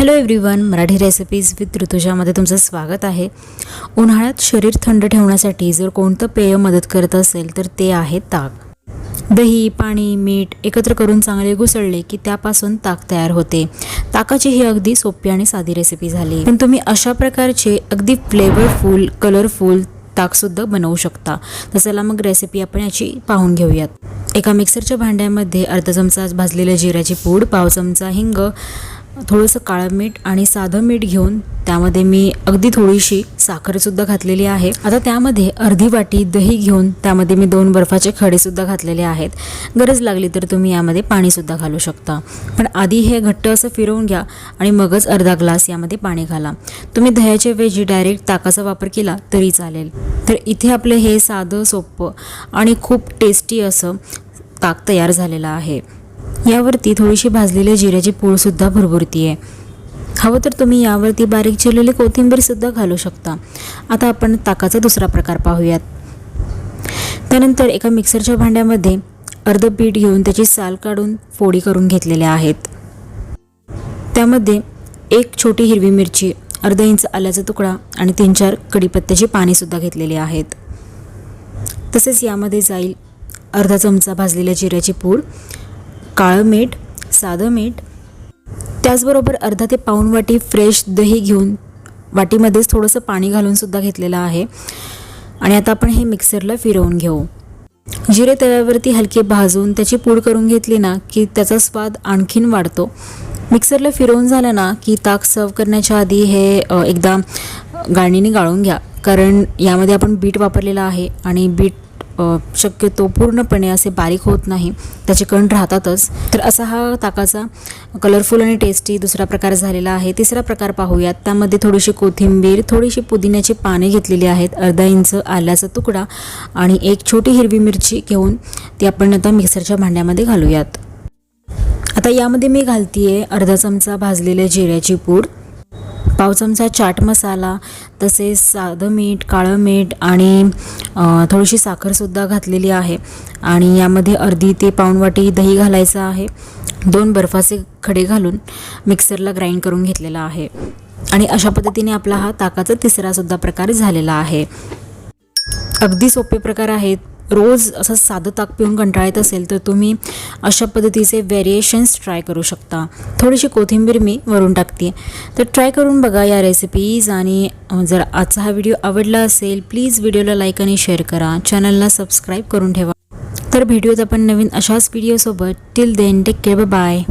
Hello everyone Marathi recipes with ऋतुजामध्ये तुमचं स्वागत आहे. उन्हाळ्यात शरीर थंड ठेवण्यासाठी जर कोणतं पेय मदत करत असेल तर ते आहे ताक. दही पाणी मीठ एकत्र करून चांगले घुसळले की त्यापासून ताक तयार होते. ताकाची ही अगदी सोपी आणि साधी रेसिपी झाली. पण तुम्ही अशा प्रकारचे अगदी फ्लेवरफुल कलरफुल ताकसुद्धा बनवू शकता. तर चला मग रेसिपी आपण याची पाहून घेऊयात. एका मिक्सरच्या भांड्यामध्ये अर्धा चमचा भाजलेल्या जिऱ्याची पूड पाव चमचा हिंग थोडंसं काळं मीठ आणि साधं मीठ घेऊन त्यामध्ये मी अगदी थोडीशी साखरसुद्धा घातलेली आहे. आता त्यामध्ये अर्धी वाटी दही घेऊन त्यामध्ये मी दोन बर्फाचे खडेसुद्धा घातलेले आहेत. गरज लागली तर तुम्ही यामध्ये पाणीसुद्धा घालू शकता. पण आधी हे घट्ट असं फिरवून घ्या आणि मगच अर्धा ग्लास यामध्ये पाणी घाला. तुम्ही दह्याच्या वेजी डायरेक्ट ताकाचा वापर केला तरी चालेल. तर इथे आपलं हे साधं सोपं आणि खूप टेस्टी असं ताक तयार झालेलं आहे. यावरती थोडीशी भाजलेल्या जिऱ्याची पूळसुद्धा भरभरती आहे हवं तर तुम्ही यावरती बारीक चिरलेली कोथिंबीरसुद्धा घालू शकता. आता आपण ताकाचा दुसरा प्रकार पाहूयात. त्यानंतर एका मिक्सरच्या भांड्यामध्ये अर्ध पीठ घेऊन त्याची साल काढून फोडी करून घेतलेल्या आहेत. त्यामध्ये एक छोटी हिरवी मिरची अर्धा इंच आल्याचा तुकडा आणि तीन चार कडीपत्त्याची पानेसुद्धा घेतलेली आहेत. तसेच यामध्ये जाईल अर्धा चमचा भाजलेल्या जिऱ्याची पूड काळं मीठ साधं मीठ त्याचबरोबर अर्धा ते पाऊण वाटी फ्रेश दही घेऊन वाटीमध्येच थोडंसं पाणी घालूनसुद्धा घेतलेलं आहे. आणि आता आपण हे मिक्सरला फिरवून घेऊ. जिरे तव्यावरती हलके भाजून त्याची पूड करून घेतली ना की त्याचा स्वाद आणखीन वाढतो. मिक्सरला फिरवून झालं ना की ताक सर्व करण्याच्या आधी हे एकदा गाळणीने गाळून घ्या. कारण यामध्ये आपण बीट वापरलेलं आहे आणि बीट शक्यतो पूर्णपणे असे बारीक होत नाही त्याचे कण राहतातच. तर असा हा ताकाचा कलरफुल आणि टेस्टी दुसरा प्रकार झालेला आहे. तिसरा प्रकार पाहूयात. त्यामध्ये थोडीशी कोथिंबीर थोडीशी पुदिन्याची पाने घेतलेली आहेत अर्धा इंच आल्याचा तुकडा आणि एक छोटी हिरवी मिरची घेऊन ती आपण आता मिक्सरच्या भांड्यामध्ये घालूयात. आता यामध्ये मी घालतीये अर्धा चमचा भाजलेल्या जिऱ्याची पूड पाव चमचा चाट मसाला तसेच साधं मीठ काळं मीठ आणि थोडीशी साखरसुद्धा घातलेली आहे. आणि यामध्ये अर्धी ते पाऊणवाटी दही घालायचं आहे. दोन बर्फाचे खडे घालून मिक्सरला ग्राइंड करून घेतलेला आहे. आणि अशा पद्धतीने आपला हा ताकाचा तिसरासुद्धा प्रकार झालेला आहे. अगदी सोपे प्रकार आहेत. रोज असं साधं ताक पिऊन कंटाळत असेल तर तुम्ही अशा पद्धतीचे व्हेरिएशन्स ट्राय करू शकता. थोडीशी कोथिंबीर मी वरून टाकते. तर ट्राय करून बघा या रेसिपीज आणि जर आजचा हा व्हिडिओ आवडला असेल प्लीज व्हिडिओला लाईक आणि शेअर करा. चॅनलला सबस्क्राईब करून ठेवा. तर भेटूयात आपण नवीन अशाच व्हिडिओसोबत till then take care bye